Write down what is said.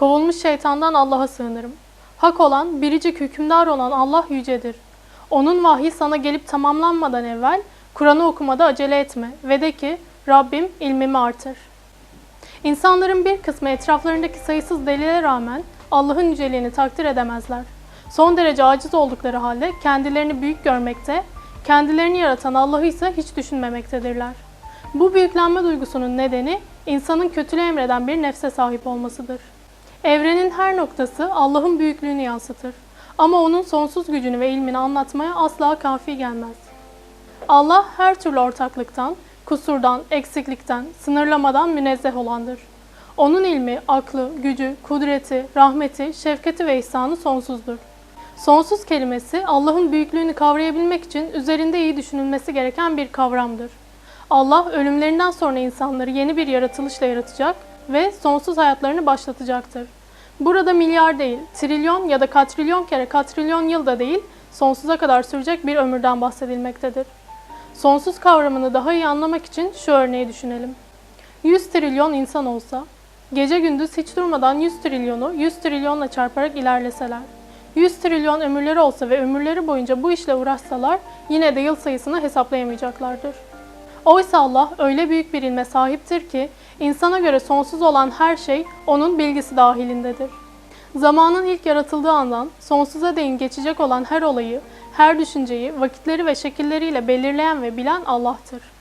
Kovulmuş şeytandan Allah'a sığınırım. Hak olan, biricik hükümdar olan Allah yücedir. Onun vahyi sana gelip tamamlanmadan evvel Kur'an'ı okumada acele etme ve de ki Rabbim ilmimi artır. İnsanların bir kısmı etraflarındaki sayısız delile rağmen Allah'ın yüceliğini takdir edemezler. Son derece aciz oldukları halde kendilerini büyük görmekte, kendilerini yaratan Allah'ı ise hiç düşünmemektedirler. Bu büyüklenme duygusunun nedeni insanın kötülüğü emreden bir nefse sahip olmasıdır. Evrenin her noktası Allah'ın büyüklüğünü yansıtır. Ama onun sonsuz gücünü ve ilmini anlatmaya asla kafi gelmez. Allah her türlü ortaklıktan, kusurdan, eksiklikten, sınırlamadan münezzeh olandır. Onun ilmi, aklı, gücü, kudreti, rahmeti, şefkati ve ihsanı sonsuzdur. Sonsuz kelimesi Allah'ın büyüklüğünü kavrayabilmek için üzerinde iyi düşünülmesi gereken bir kavramdır. Allah ölümlerinden sonra insanları yeni bir yaratılışla yaratacak ve sonsuz hayatlarını başlatacaktır. Burada milyar değil, trilyon ya da katrilyon kere katrilyon yıl da değil, sonsuza kadar sürecek bir ömürden bahsedilmektedir. Sonsuz kavramını daha iyi anlamak için şu örneği düşünelim. 100 trilyon insan olsa, gece gündüz hiç durmadan 100 trilyonu 100 trilyonla çarparak ilerleseler, 100 trilyon ömürleri olsa ve ömürleri boyunca bu işle uğraşsalar yine de yıl sayısını hesaplayamayacaklardır. Oysa Allah öyle büyük bir ilme sahiptir ki insana göre sonsuz olan her şey onun bilgisi dahilindedir. Zamanın ilk yaratıldığı andan sonsuza değin geçecek olan her olayı, her düşünceyi, vakitleri ve şekilleriyle belirleyen ve bilen Allah'tır.